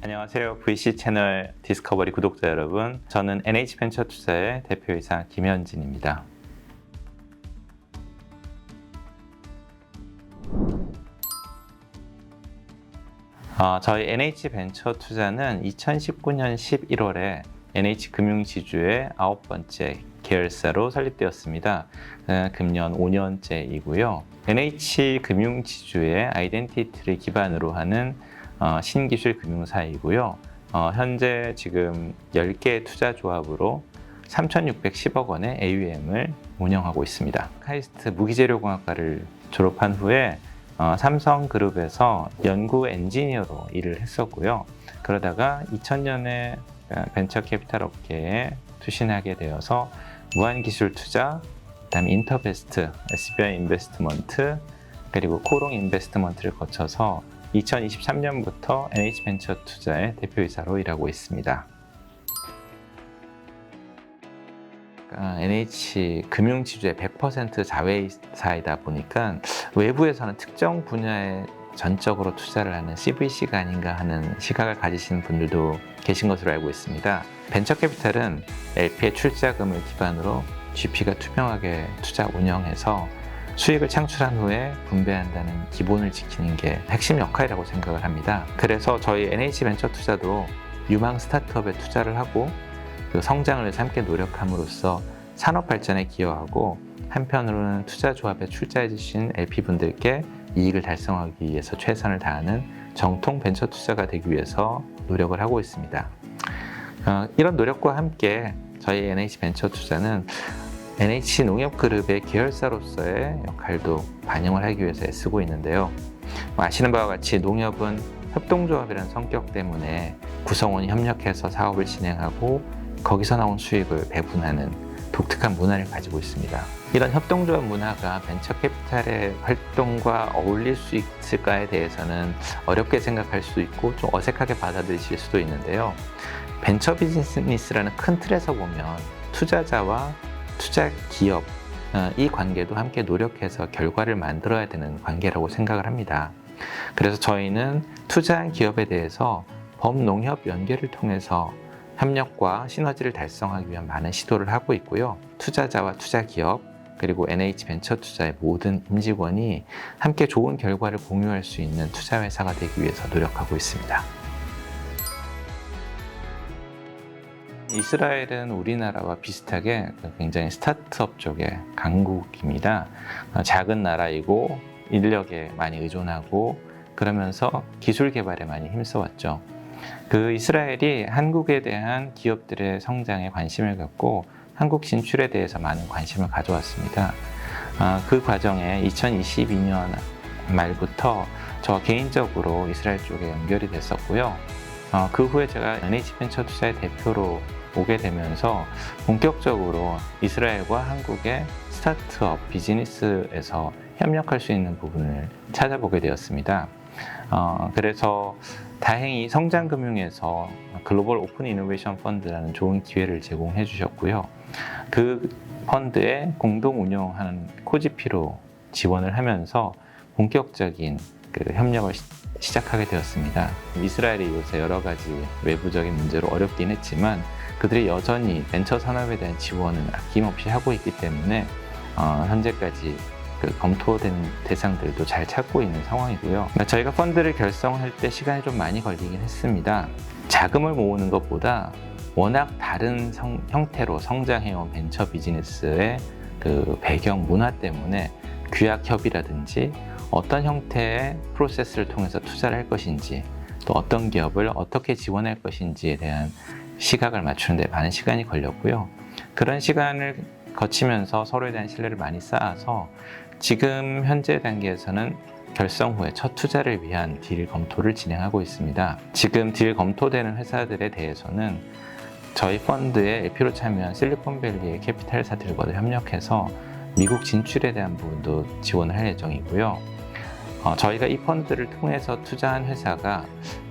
안녕하세요. VC 채널 디스커버리 구독자 여러분. 저는 NH벤처 투자의 대표이사 김현진입니다. 어, 저희 NH벤처 투자는 2019년 11월에 NH금융지주의 아홉 번째 계열사로 설립되었습니다. 어, 금년 5년째이고요. NH금융지주의 아이덴티티를 기반으로 하는 어, 신기술 금융사이고요. 어, 현재 지금 10개의 투자 조합으로 3,610억 원의 AUM을 운영하고 있습니다. 카이스트 무기재료공학과를 졸업한 후에 어, 삼성그룹에서 연구 엔지니어로 일을 했었고요. 그러다가 2000년에 벤처 캐피탈 업계에 투신하게 되어서 무한기술 투자, 그다음 인터베스트, SBI 인베스트먼트, 그리고 코롱 인베스트먼트를 거쳐서 2023년부터 NH벤처 투자의 대표이사로 일하고 있습니다. NH 금융지주의 100% 자회사이다 보니까 외부에서는 특정 분야에 전적으로 투자를 하는 CVC가 아닌가 하는 시각을 가지시는 분들도 계신 것으로 알고 있습니다. 벤처 캐피탈은 LP의 출자금을 기반으로 GP가 투명하게 투자 운영해서 수익을 창출한 후에 분배한다는 기본을 지키는 게 핵심 역할이라고 생각을 합니다. 그래서 저희 NH 벤처 투자도 유망 스타트업에 투자를 하고 그 성장을 함께 노력함으로써 산업 발전에 기여하고 한편으로는 투자 조합에 출자해 주신 LP분들께 이익을 달성하기 위해서 최선을 다하는 정통 벤처 투자가 되기 위해서 노력을 하고 있습니다. 어, 이런 노력과 함께 저희 NH 벤처 투자는 NH 농협그룹의 계열사로서의 역할도 반영을 하기 위해서 애쓰고 있는데요. 뭐 아시는 바와 같이 농협은 협동조합이라는 성격 때문에 구성원이 협력해서 사업을 진행하고 거기서 나온 수익을 배분하는 독특한 문화를 가지고 있습니다. 이런 협동조합 문화가 벤처 캐피탈의 활동과 어울릴 수 있을까에 대해서는 어렵게 생각할 수도 있고 좀 어색하게 받아들이실 수도 있는데요. 벤처 비즈니스라는 큰 틀에서 보면 투자자와 투자 기업 어, 이 관계도 함께 노력해서 결과를 만들어야 되는 관계라고 생각을 합니다. 그래서 저희는 투자한 기업에 대해서 범농협 연계를 통해서 협력과 시너지를 달성하기 위한 많은 시도를 하고 있고요. 투자자와 투자 기업 그리고 NH 벤처 투자의 모든 임직원이 함께 좋은 결과를 공유할 수 있는 투자 회사가 되기 위해서 노력하고 있습니다. 이스라엘은 우리나라와 비슷하게 굉장히 스타트업 쪽의 강국입니다. 어, 작은 나라이고 인력에 많이 의존하고 그러면서 기술 개발에 많이 힘써왔죠. 그 이스라엘이 한국에 대한 기업들의 성장에 관심을 갖고 한국 진출에 대해서 많은 관심을 가져왔습니다. 아, 그 과정에 2022년 말부터 저 개인적으로 이스라엘 쪽에 연결이 됐었고요. 어, 그 후에 제가 NH벤처 투자의 대표로 오게 되면서 본격적으로 이스라엘과 한국의 스타트업 비즈니스에서 협력할 수 있는 부분을 찾아보게 되었습니다. 어, 그래서 다행히 성장금융에서 글로벌 오픈 이노베이션 펀드라는 좋은 기회를 제공해 주셨고요. 그 펀드에 공동 운영하는 코지피로 지원을 하면서 본격적인 그 협력을 시, 작하게 되었습니다. 이스라엘이 요새 여러 가지 외부적인 문제로 어렵긴 했지만 그들이 여전히 벤처 산업에 대한 지원은 아낌없이 하고 있기 때문에 어, 현재까지 그 검토된 대상들도 잘 찾고 있는 상황이고요. 그러니까 저희가 펀드를 결성할 때 시간이 좀 많이 걸리긴 했습니다. 자금을 모으는 것보다 워낙 다른 성, 형태로 성장해온 벤처 비즈니스의 그 배경 문화 때문에 규약 협의라든지 어떤 형태의 프로세스를 통해서 투자를 할 것인지 또 어떤 기업을 어떻게 지원할 것인지에 대한 시각을 맞추는 데 많은 시간이 걸렸고요. 그런 시간을 거치면서 서로에 대한 신뢰를 많이 쌓아서 지금 현재 단계에서는 결성 후에 첫 투자를 위한 딜 검토를 진행하고 있습니다. 지금 딜 검토되는 회사들에 대해서는 저희 펀드에 LP로 참여한 실리콘밸리의 캐피탈사들과도 협력해서 미국 진출에 대한 부분도 지원을 할 예정이고요. 어, 저희가 이 펀드를 통해서 투자한 회사가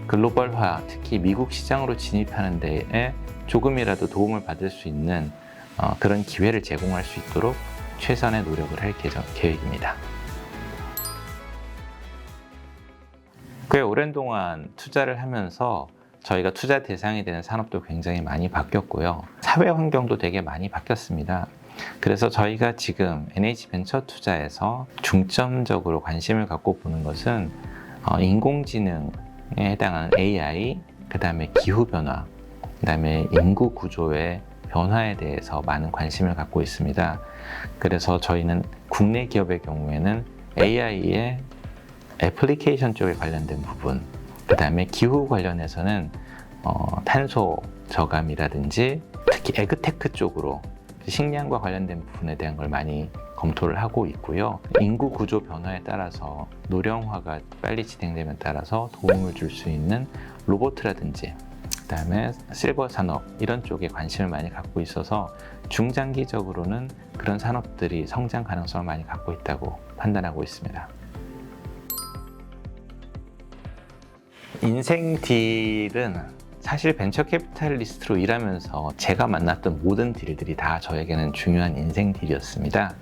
글로벌화, 특히 미국 시장으로 진입하는 데에 조금이라도 도움을 받을 수 있는 어, 그런 기회를 제공할 수 있도록 최선의 노력을 할 계획입니다. 꽤 오랜 동안 투자를 하면서 저희가 투자 대상이 되는 산업도 굉장히 많이 바뀌었고요. 사회 환경도 되게 많이 바뀌었습니다. 그래서 저희가 지금 NH 벤처 투자에서 중점적으로 관심을 갖고 보는 것은 어, 인공지능에 해당하는 AI, 그 다음에 기후변화, 그 다음에 인구 구조의 변화에 대해서 많은 관심을 갖고 있습니다. 그래서 저희는 국내 기업의 경우에는 AI의 애플리케이션 쪽에 관련된 부분, 그 다음에 기후 관련해서는 어, 탄소 저감이라든지 특히 에그테크 쪽으로 식량과 관련된 부분에 대한 걸 많이 검토를 하고 있고요. 인구 구조 변화에 따라서 노령화가 빨리 진행됨에 따라서 도움을 줄 수 있는 로봇이라든지 그다음에 실버 산업 이런 쪽에 관심을 많이 갖고 있어서 중장기적으로는 그런 산업들이 성장 가능성을 많이 갖고 있다고 판단하고 있습니다. 인생 딜은 사실 벤처 캐피탈리스트로 일하면서 제가 만났던 모든 딜들이 다 저에게는 중요한 인생 딜이었습니다.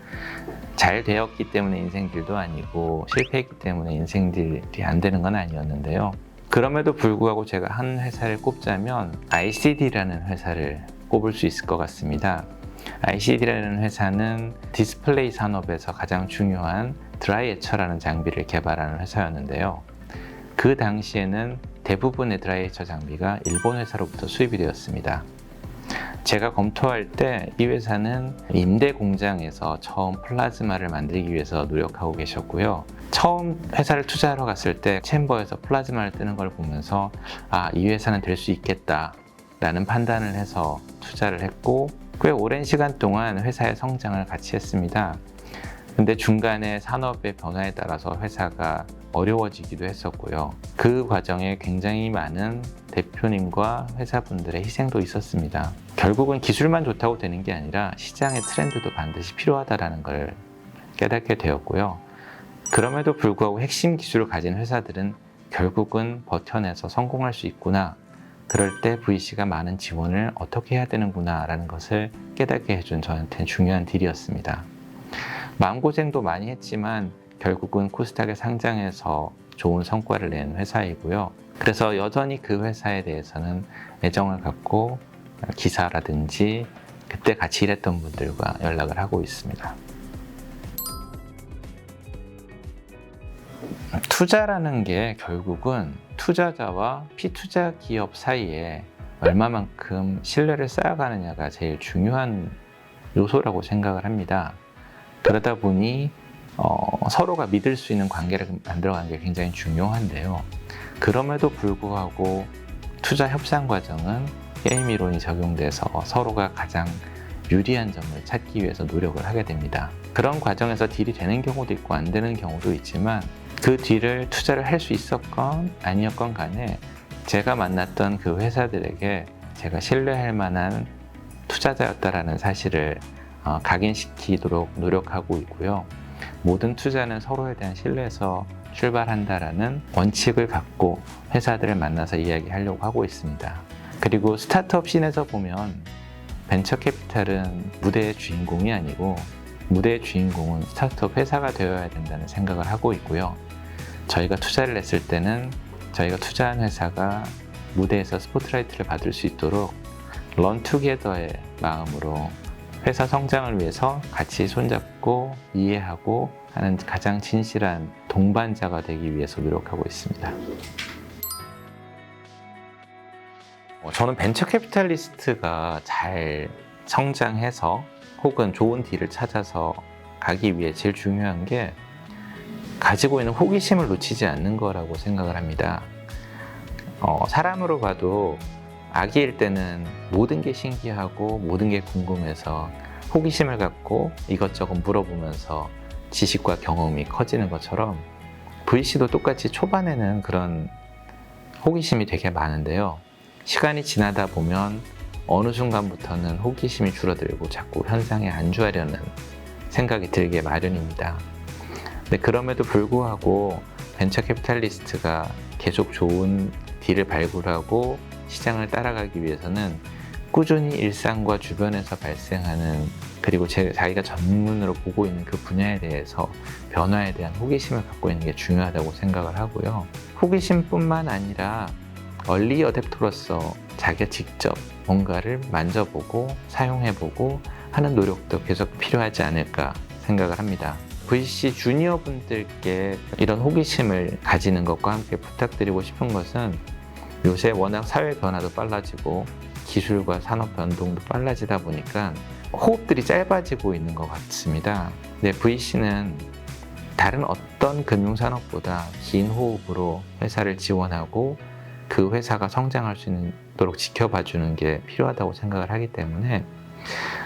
잘 되었기 때문에 인생 딜도 아니고 실패했기 때문에 인생 딜이 안 되는 건 아니었는데요. 그럼에도 불구하고 제가 한 회사를 꼽자면 ICD라는 회사를 꼽을 수 있을 것 같습니다. ICD라는 회사는 디스플레이 산업에서 가장 중요한 드라이 에처라는 장비를 개발하는 회사였는데요. 그 당시에는 대부분의 드라이에처 장비가 일본 회사로부터 수입이 되었습니다. 제가 검토할 때 이 회사는 임대 공장에서 처음 플라즈마를 만들기 위해서 노력하고 계셨고요. 처음 회사를 투자하러 갔을 때 챔버에서 플라즈마를 뜨는 걸 보면서 아, 이 회사는 될 수 있겠다 라는 판단을 해서 투자를 했고 꽤 오랜 시간 동안 회사의 성장을 같이 했습니다. 근데 중간에 산업의 변화에 따라서 회사가 어려워지기도 했었고요. 그 과정에 굉장히 많은 대표님과 회사분들의 희생도 있었습니다. 결국은 기술만 좋다고 되는 게 아니라 시장의 트렌드도 반드시 필요하다는 걸 깨닫게 되었고요. 그럼에도 불구하고 핵심 기술을 가진 회사들은 결국은 버텨내서 성공할 수 있구나. 그럴 때 VC가 많은 지원을 어떻게 해야 되는구나 라는 것을 깨닫게 해준 저한테는 중요한 딜이었습니다. 마음고생도 많이 했지만 결국은 코스닥에 상장해서 좋은 성과를 낸 회사이고요. 그래서 여전히 그 회사에 대해서는 애정을 갖고 기사라든지 그때 같이 일했던 분들과 연락을 하고 있습니다. 투자라는 게 결국은 투자자와 피투자 기업 사이에 얼마만큼 신뢰를 쌓아가느냐가 제일 중요한 요소라고 생각을 합니다. 그러다 보니 어, 서로가 믿을 수 있는 관계를 만들어가는 게 굉장히 중요한데요. 그럼에도 불구하고 투자 협상 과정은 게임 이론이 적용돼서 서로가 가장 유리한 점을 찾기 위해서 노력을 하게 됩니다. 그런 과정에서 딜이 되는 경우도 있고 안 되는 경우도 있지만 그 뒤를 투자를 할 수 있었건 아니었건 간에 제가 만났던 그 회사들에게 제가 신뢰할 만한 투자자였다라는 사실을 어, 각인시키도록 노력하고 있고요. 모든 투자는 서로에 대한 신뢰에서 출발한다라는 원칙을 갖고 회사들을 만나서 이야기하려고 하고 있습니다. 그리고 스타트업 씬에서 보면 벤처 캐피탈은 무대의 주인공이 아니고 무대의 주인공은 스타트업 회사가 되어야 된다는 생각을 하고 있고요. 저희가 투자를 했을 때는 저희가 투자한 회사가 무대에서 스포트라이트를 받을 수 있도록 런 투게더의 마음으로 회사 성장을 위해서 같이 손잡고 이해하고 하는 가장 진실한 동반자가 되기 위해서 노력하고 있습니다. 어, 저는 벤처 캐피탈리스트가 잘 성장해서 혹은 좋은 딜을 찾아서 가기 위해 제일 중요한 게 가지고 있는 호기심을 놓치지 않는 거라고 생각을 합니다. 어, 사람으로 봐도 아기일 때는 모든 게 신기하고 모든 게 궁금해서 호기심을 갖고 이것저것 물어보면서 지식과 경험이 커지는 것처럼 VC도 똑같이 초반에는 그런 호기심이 되게 많은데요. 시간이 지나다 보면 어느 순간부터는 호기심이 줄어들고 자꾸 현상에 안주하려는 생각이 들게 마련입니다. 근데 그럼에도 불구하고 벤처 캐피탈리스트가 계속 좋은 딜을 발굴하고 시장을 따라가기 위해서는 꾸준히 일상과 주변에서 발생하는 그리고 제, 자기가 전문으로 보고 있는 그 분야에 대해서 변화에 대한 호기심을 갖고 있는 게 중요하다고 생각을 하고요. 호기심뿐만 아니라 얼리 어댑터로서 자기가 직접 뭔가를 만져보고 사용해보고 하는 노력도 계속 필요하지 않을까 생각을 합니다. VC 주니어 분들께 이런 호기심을 가지는 것과 함께 부탁드리고 싶은 것은 요새 워낙 사회 변화도 빨라지고 기술과 산업 변동도 빨라지다 보니까 호흡들이 짧아지고 있는 것 같습니다. 네, VC는 다른 어떤 금융산업보다 긴 호흡으로 회사를 지원하고 그 회사가 성장할 수 있도록 지켜봐 주는 게 필요하다고 생각을 하기 때문에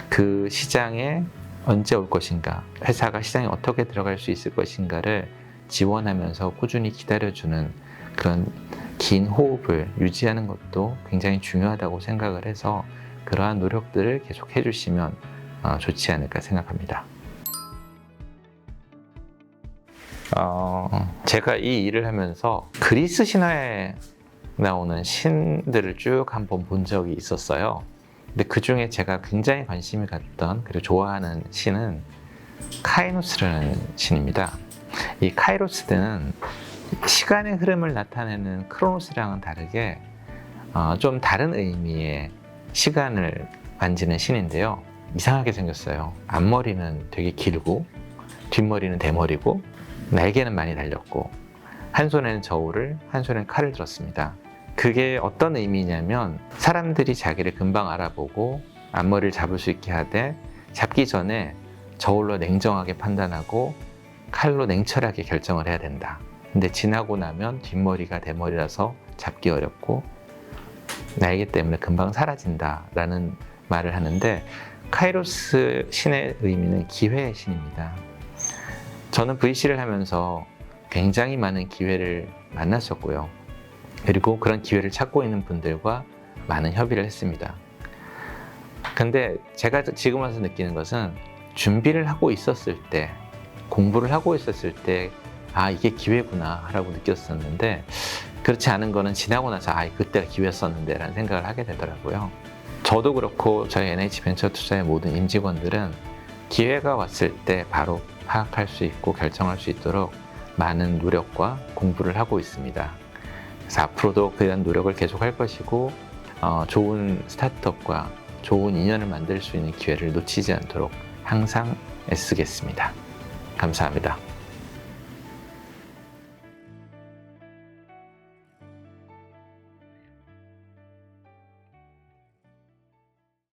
그 시장에 언제 올 것인가, 회사가 시장에 어떻게 들어갈 수 있을 것인가를 지원하면서 꾸준히 기다려주는 그런 긴 호흡을 유지하는 것도 굉장히 중요하다고 생각을 해서 그러한 노력들을 계속 해주시면 어, 좋지 않을까 생각합니다. 어, 제가 이 일을 하면서 그리스 신화에 나오는 신들을 쭉 한번 본 적이 있었어요. 근데 그 중에 제가 굉장히 관심이 갔던 그리고 좋아하는 신은 카이노스라는 신입니다. 이 카이로스는 시간의 흐름을 나타내는 크로노스랑은 다르게 어, 좀 다른 의미의 시간을 만지는 신인데요. 이상하게 생겼어요. 앞머리는 되게 길고 뒷머리는 대머리고 날개는 많이 달렸고 한 손에는 저울을 한 손에는 칼을 들었습니다. 그게 어떤 의미냐면 사람들이 자기를 금방 알아보고 앞머리를 잡을 수 있게 하되 잡기 전에 저울로 냉정하게 판단하고 칼로 냉철하게 결정을 해야 된다. 근데 지나고 나면 뒷머리가 대머리라서 잡기 어렵고 날개 때문에 금방 사라진다라는 말을 하는데 카이로스 신의 의미는 기회의 신입니다. 저는 VC를 하면서 굉장히 많은 기회를 만났었고요. 그리고 그런 기회를 찾고 있는 분들과 많은 협의를 했습니다. 근데 제가 지금 와서 느끼는 것은 준비를 하고 있었을 때, 공부를 하고 있었을 때, 아, 이게 기회구나, 라고 느꼈었는데, 그렇지 않은 거는 지나고 나서, 아, 그때가 기회였었는데, 라는 생각을 하게 되더라고요. 저도 그렇고, 저희 NH 벤처 투자의 모든 임직원들은 기회가 왔을 때 바로 파악할 수 있고 결정할 수 있도록 많은 노력과 공부를 하고 있습니다. 그래서 앞으로도 그런 노력을 계속 할 것이고 어, 좋은 스타트업과 좋은 인연을 만들 수 있는 기회를 놓치지 않도록 항상 애쓰겠습니다. 감사합니다.